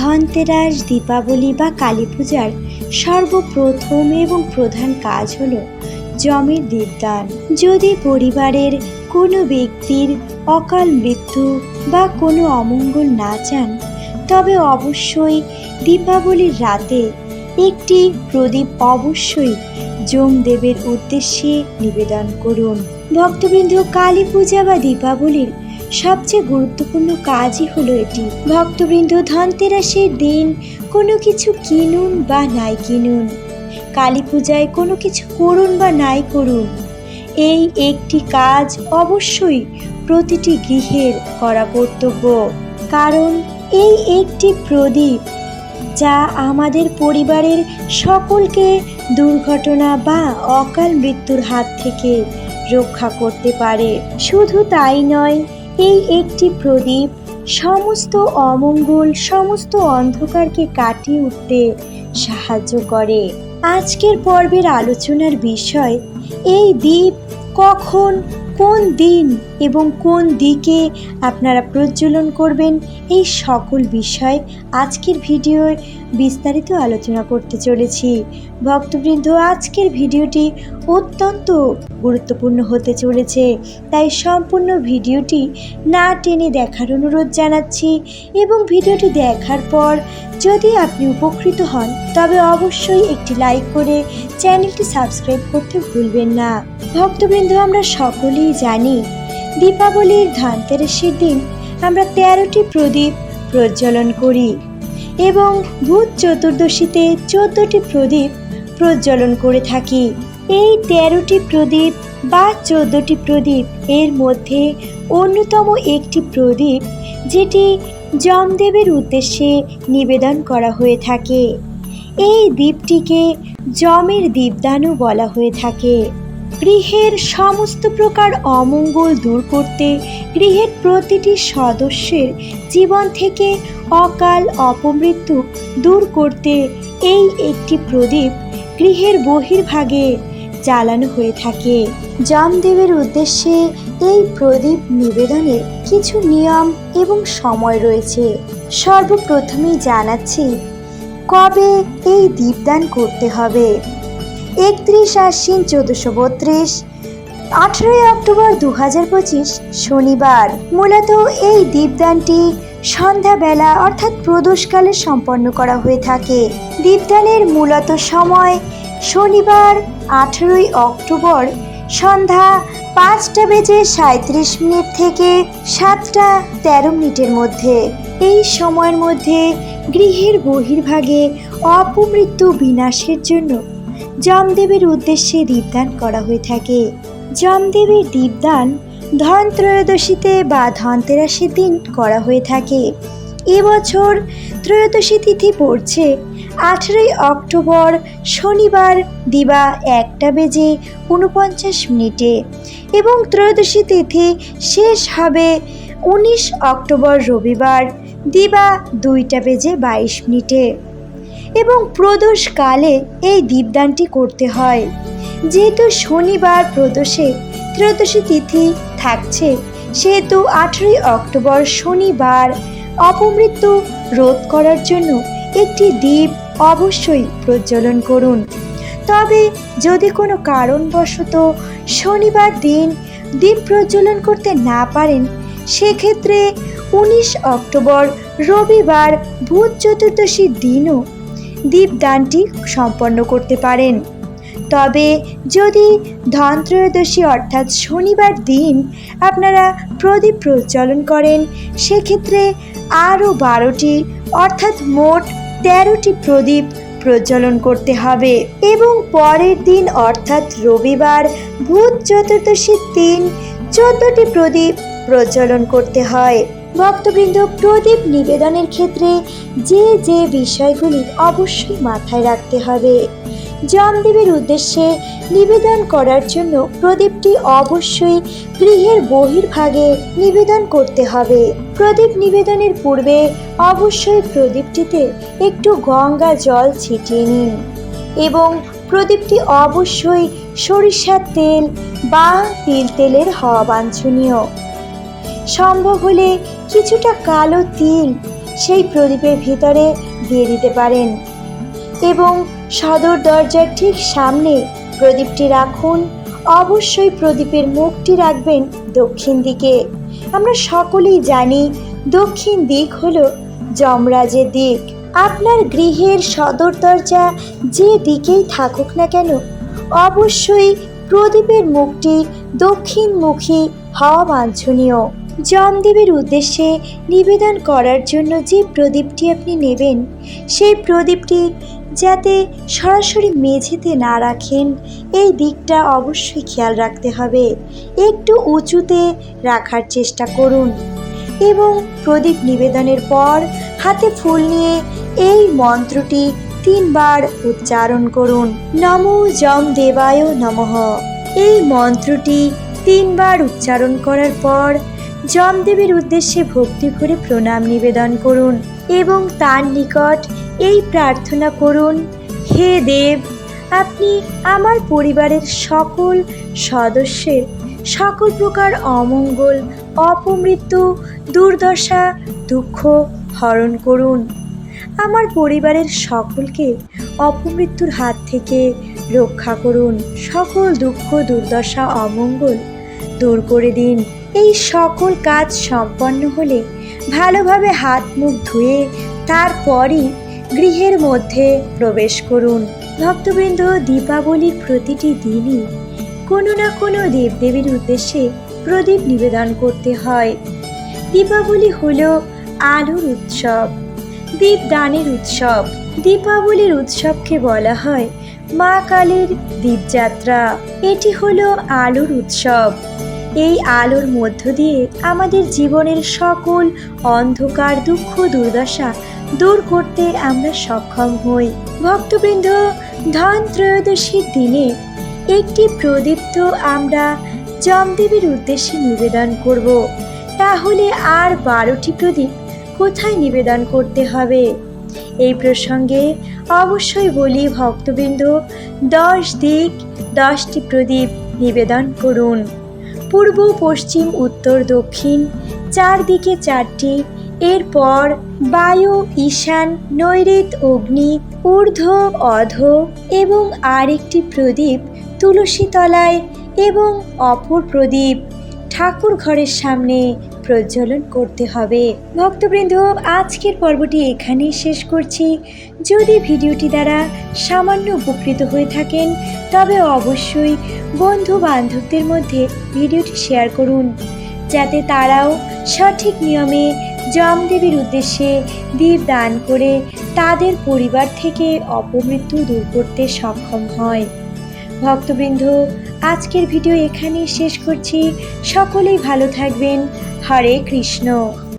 ধনতেরাস, দীপাবলি বা কালী পূজার সর্বপ্রথম এবং প্রধান কাজ হল জমির দীপদান। যদি পরিবারের কোনো ব্যক্তির অকাল মৃত্যু বা কোনো অমঙ্গল না চান, তবে অবশ্যই দীপাবলির রাতে একটি প্রদীপ অবশ্যই যমদেবের উদ্দেশ্যে নিবেদন করুন। ভক্তবৃন্দ, কালী পূজা বা দীপাবলির সবচেয়ে গুরুত্বপূর্ণ কাজই হলো এটি। ভক্তবৃন্দ ধনতেরাসের দিন কোনো কিছু কিনুন বা নাই কিনুন। কালী পূজায় কোনো কিছু করুন বা নাই করুন। এই একটি কাজ অবশ্যই প্রতিটি গৃহের করা কর্তব্য। কারণ এই একটি প্রদীপ যা আমাদের পরিবারের সকলকে দুর্ঘটনা বা অকাল মৃত্যুর হাত থেকে রক্ষা করতে পারে। শুধু তাই নয় এই একটি প্রদীপ সমস্ত অমঙ্গল, সমস্ত অন্ধকারকে কাটিয়ে উঠতে সাহায্য করে। আজকের পর্বের আলোচনার বিষয়, এই দ্বীপ কখন, কোন দিন এবং কোন দিকে আপনারা প্রজ্বলন করবেন, এই সকল বিষয় আজকের ভিডিওর বিস্তারিত আলোচনা করতে চলেছি। ভক্তবৃন্দ, আজকের ভিডিওটি অত্যন্ত গুরুত্বপূর্ণ হতে চলেছে, তাই সম্পূর্ণ ভিডিওটি না টেনে দেখার অনুরোধ জানাচ্ছি এবং ভিডিওটি দেখার পর যদি আপনি উপকৃত হন, তবে অবশ্যই একটি লাইক করে চ্যানেলটি সাবস্ক্রাইব করতে ভুলবেন না। ভক্তবৃন্দ, আমরা সকলেই জানি দীপাবলির ধানতেরাসের দিন আমরা তেরোটি প্রদীপ প্রজ্বলন করি এবং ভূত চতুর্দশীতে চোদ্দটি প্রদীপ প্রজ্বলন করে থাকি। এই তেরোটি প্রদীপ বা চোদ্দটি প্রদীপ এর মধ্যে অন্যতম একটি প্রদীপ যেটি যমদেবের উদ্দেশ্যে নিবেদন করা হয়ে থাকে। এই দ্বীপটিকে যমের দীপদানও বলা হয়ে থাকে। গৃহের সমস্ত প্রকার অমঙ্গল দূর করতে গৃহের প্রতিটি সদস্যের জীবন থেকে অকাল অপমৃত্যু দূর করতে এই একটি প্রদীপ গৃহের বহির্ভাগে জ্বালানো হয়ে থাকে। যমদেবের উদ্দেশ্যে এই প্রদীপ নিবেদনের কিছু নিয়ম এবং সময় রয়েছে। সর্বপ্রথমেই জানাচ্ছি, কবে এই দীপদান করতে হবে? একত্রিশ আশ্বিন চোদ্দশো বত্রিশ। আঠেরোই অক্টোবর দু হাজার পঁচিশ, শনিবার। মূলত এই দীপদানটি সন্ধ্যাবেলা অর্থাৎ প্রদোষকালে সম্পন্ন করা হয়ে থাকে। দীপদানের মূলত সময় শনিবার, আঠেরোই অক্টোবর, সন্ধ্যা পাঁচটা বেজে সাঁত্রিশ মিনিট থেকে সাতটা তেরো মিনিটের মধ্যে। এই সময়ের মধ্যে গৃহের বহির্ভাগে অপমৃত্যু বিনাশের জন্য যমদেবের উদ্দেশ্যে দীপদান করা হয়ে থাকে। যমদেবের দীপদান ধন ত্রয়োদশীতে বা ধনতেরাসের দিন করা হয়ে থাকে। এবছর ত্রয়োদশী তিথি পড়ছে আঠেরোই অক্টোবর শনিবার দিবা একটা বেজে উনপঞ্চাশ মিনিটে এবং ত্রয়োদশী তিথি শেষ হবে উনিশ অক্টোবর রবিবার দিবা দুইটা বেজে বাইশ মিনিটে। এবং প্রদোষকালে এই দীপদানটি করতে হয়। যেহেতু শনিবার প্রদোষে ত্রয়োদশী তিথি থাকছে, সেহেতু আঠেরোই অক্টোবর শনিবার অপমৃত্যু রোধ করার জন্য একটি দ্বীপ অবশ্যই প্রজ্বলন করুন। তবে যদি কোনো কারণবশত শনিবার দিন দ্বীপ প্রজ্বলন করতে না পারেন, সেক্ষেত্রে উনিশ অক্টোবর রবিবার ভূত চতুর্দশীর দিনও দীপদানটি সম্পন্ন করতে পারেন। তবে যদি ধনত্রয়োদশী অর্থাৎ শনিবার দিন আপনারা প্রদীপ প্রজ্বলন করেন, সেক্ষেত্রে আরও বারোটি অর্থাৎ মোট তেরোটি প্রদীপ প্রজ্বলন করতে হবে। এবং পরের দিন অর্থাৎ রবিবার ভূত চতুর্দশীর দিন চোদ্দটি প্রদীপ প্রজ্বলন করতে হয়। ভক্তবৃন্দ প্রদীপ নিবেদনের ক্ষেত্রে যে যে বিষয়গুলি অবশ্যই মাথায় রাখতে হবে। যমদেবের উদ্দেশ্যে নিবেদন করার জন্য প্রদীপটি অবশ্যই গৃহের বহির্ভাগে নিবেদন করতে হবে। প্রদীপ নিবেদনের পূর্বে অবশ্যই প্রদীপটিতে একটু গঙ্গা জল ছিটিয়ে নিন এবং প্রদীপটি অবশ্যই সরিষার তেল বা তিল তেলের হওয়া বাঞ্ছনীয়। সম্ভব হলে কিছুটা কালো তিল সেই প্রদীপের ভিতরে দিয়ে দিতে পারেন। এবং সদর দরজার ঠিক সামনে প্রদীপটি রাখুন। অবশ্যই প্রদীপের মুখটি রাখবেন দক্ষিণ দিকে। আমরা সকলেই জানি দক্ষিণ দিক হলো যমরাজের দিক। আপনার গৃহের সদর দরজা যে দিকেই থাকুক না কেন, অবশ্যই প্রদীপের মুখটি দক্ষিণমুখী হওয়া বাঞ্ছনীয়। যমদেবের উদ্দেশ্যে নিবেদন করার জন্য যে প্রদীপটি আপনি নেবেন, সেই প্রদীপটি যাতে সরাসরি মেঝেতে না রাখেন, এই দিকটা অবশ্যই খেয়াল রাখতে হবে। একটু উঁচুতে রাখার চেষ্টা করুন এবং প্রদীপ নিবেদনের পর হাতে ফুল নিয়ে এই মন্ত্রটি তিনবার উচ্চারণ করুন। নম যম দেবায় নমঃ। এই মন্ত্রটি তিনবার উচ্চারণ করার পর যমদেবের উদ্দেশ্যে ভক্তি ভরে প্রণাম নিবেদন করুন এবং তার নিকট এই প্রার্থনা করুন, হে দেব, আপনি আমার পরিবারের সকল সদস্যের সকল প্রকার অমঙ্গল, অপমৃত্যু, দুর্দশা, দুঃখ হরণ করুন। আমার পরিবারের সকলকে অপমৃত্যুর হাত থেকে রক্ষা করুন। সকল দুঃখ, দুর্দশা, অমঙ্গল দূর করে দিন। এই সকল কাজ সম্পন্ন হলে ভালোভাবে হাত মুখ ধুয়ে তারপরই গৃহের মধ্যে প্রবেশ করুন। ভক্তবৃন্দ, দীপাবলির প্রতিটি দিনই কোনো না কোনো দেবদেবীর উদ্দেশ্যে প্রদীপ নিবেদন করতে হয়। দীপাবলি হল আলোর উৎসব দীপদানের উৎসব। দীপাবলির উৎসবকে বলা হয় মা কালীর দীপযাত্রা। এটি হলো আলোর উৎসব। এই আলোর মধ্য দিয়ে আমাদের জীবনের সকল অন্ধকার দুঃখ দুর্দশা দূর করতে আমরা সক্ষম হই। ভক্তবৃন্দ, ধন ত্রয়োদশীর দিনে একটি প্রদীপ তো আমরা যমদেবের উদ্দেশ্যে নিবেদন করব। তাহলে আর বারোটি প্রদীপ কোথায় নিবেদন করতে হবে? এই প্রসঙ্গে অবশ্যই বলি ভক্তবৃন্দ, দশ দিক দশটি প্রদীপ নিবেদন করুন। পূর্ব, পশ্চিম, উত্তর, দক্ষিণ, চারদিকে চারটি, এরপর বায়ু, ঈশান নৈরিত অগ্নি, ঊর্ধ্ব, অধ এবং আরেকটি প্রদীপ তুলসীতলায় এবং অপর প্রদীপ ঠাকুর ঘরের সামনে প্রজ্বলন করতে হবে। ভক্তবৃন্দ, আজকের পর্বটি এখানেই শেষ করছি। যদি ভিডিওটি দ্বারা সামান্য উপকৃত হয়ে থাকেন, তবে অবশ্যই বন্ধু বান্ধবদের মধ্যে ভিডিওটি শেয়ার করুন। যাতে তারাও সঠিক নিয়মে যমদেবীর উদ্দেশ্যে দীপ দান করে তাদের পরিবার থেকে অপমৃত্যু দূর করতে সক্ষম হয়। ভক্তবৃন্দ আজকের ভিডিও এখানেই শেষ করছি। সকলেই ভালো থাকবেন। হরে কৃষ্ণ।